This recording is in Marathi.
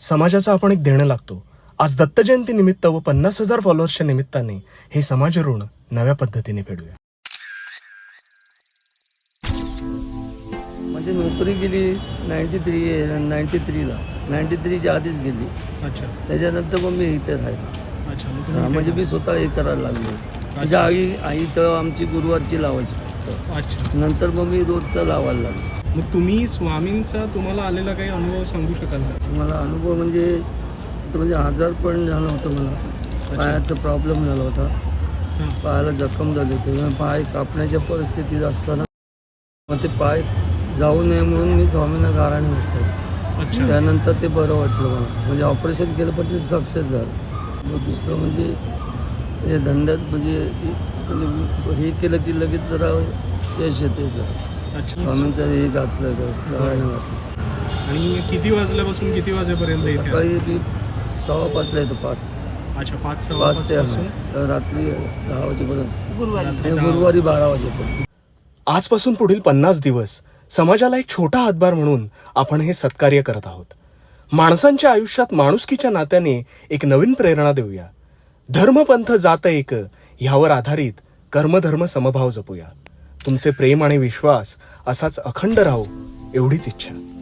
समाजाचा आपण एक देणं लागतो. आज दत्त जयंती निमित्त व पन्नास हजार फॉलोअर्सच्या निमित्ताने हे समाज ऋण नव्या पद्धतीने फेडूया. माझी नोकरी गेली नाईन्टी थ्री नाईन्टी थ्रीला नाईन्टी थ्रीच्या आधीच गेली. अच्छा. त्याच्यानंतर मग मी इथे राहिलो अच्छा हा, म्हणजे मी स्वतः हे करायला लागलो. माझ्या आई आई तर आमची गुरुवारची लावायची अच्छा. नंतर मग मी रोजचं लावायला लागलो. मग तुम्ही स्वामींचा तुम्हाला आलेला काही अनुभव सांगू शकाल का? मला अनुभव म्हणजे म्हणजे आजार पण झाला होता मला. पायाचा प्रॉब्लेम झाला होता. पायाला जखम झाली होती. पाय कापण्याच्या परिस्थितीत असताना मग ते पाय जाऊ नये म्हणून मी स्वामींना गाराणे होतो अच्छा. त्यानंतर ते बरं वाटलं मला. म्हणजे ऑपरेशन केलं पण ते सक्सेस झालं. मग दुसरं म्हणजे हे धंद्यात म्हणजे म्हणजे हे केलं की लगेच जरा यश येते जरा अच्छा. हे घातलं घातलं आणि किती वाजल्यापासून किती वाजेपर्यंत इथे असता? सकाळी सव्वा पाचला येतो पाच. अच्छा पाच सव्वा पाच ते पाचपासून तर रात्री दहा वाजेपर्यंत. रात्री आणि दहा गुरुवारी बारा वाजेपर्यंत. आजपासून पुढील पन्नास दिवस समाजाला एक छोटा हातभार म्हणून आपण हे सत्कार्य करत आहोत. माणसांच्या आयुष्यात माणुसकीच्या नात्याने एक नवीन प्रेरणा देऊया. धर्मपंथ जात एक ह्यावर आधारित कर्मधर्म समभाव जपूया. तुमचे प्रेम आणि विश्वास असाच अखंड राहो एवढीच इच्छा.